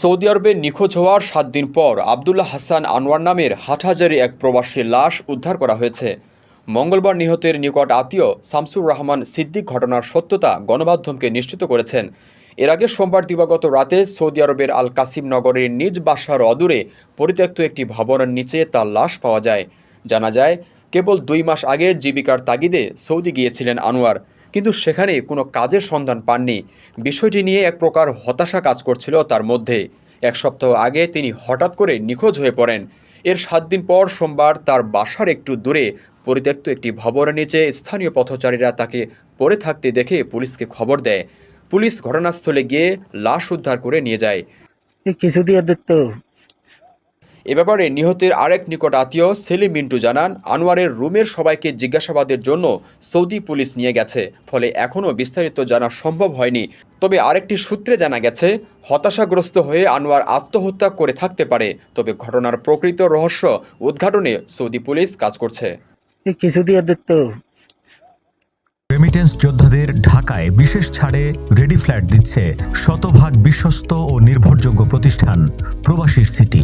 Saudi আরবে নিখোঁজ হওয়ার সাত দিন পর আবদুল্লাহ হাসান আনোয়ার নামের হাটহাজারি এক প্রবাসী লাশ উদ্ধার করা হয়েছে। মঙ্গলবার নিহতের নিকট আত্মীয় শামসুর রহমান সিদ্দিক ঘটনার সত্যতা গণমাধ্যমকে নিশ্চিত করেছেন। এর আগে সোমবার দিবাগত রাতে সৌদি আরবের আল কাসিম নগরের নিজ বাসার অদূরে পরিত্যক্ত একটি ভবনের নিচে তার লাশ পাওয়া যায়। জানা যায় কেবল দুই মাস আগে জীবিকার তাগিদে সৌদি গিয়েছিলেন আনোয়ার। কিন্তু সেখানে কোনো কাজের সন্ধান পাননি। বিষয়টি নিয়ে এক প্রকার হতাশা কাজ করছিল তার মধ্যে। এক সপ্তাহ আগে তিনি হঠাৎ করে নিখোঁজ হয়ে পড়েন। এর সাত দিন পর সোমবার তার বাসার একটু দূরে পরিত্যক্ত একটি ভবনের নিচে স্থানীয় পথচারীরা তাকে পড়ে থাকতে দেখে পুলিশকে খবর দেয়। পুলিশ ঘটনাস্থলে গিয়ে লাশ উদ্ধার করে নিয়ে যায়। কিছু দিয়ে দিত এ ব্যাপারে নিহতের আরেক নিকট আত্মীয় সেলিম মিন্টু জানান আনোয়ারের রুমের সবাইকে জিজ্ঞাসাবাদের জন্য সৌদি পুলিশ নিয়ে গেছে ফলে এখনও বিস্তারিত জানা সম্ভব হয়নি। তবে আরেকটি সূত্রে জানা গেছে হতাশাগ্রস্ত হয়ে আনোয়ার আত্মহত্যা করে থাকতে পারে তবে ঘটনার প্রকৃত রহস্য উদ্ঘাটনে সৌদি পুলিশ কাজ করছে। কিছু দিয়ে দিত রেমিটেন্স যোদ্ধাদের ঢাকায় বিশেষ ছাড়ে রেডি ফ্ল্যাট দিচ্ছে শতভাগ বিশ্বস্ত ও নির্ভরযোগ্য প্রতিষ্ঠান প্রবাসীর সিটি।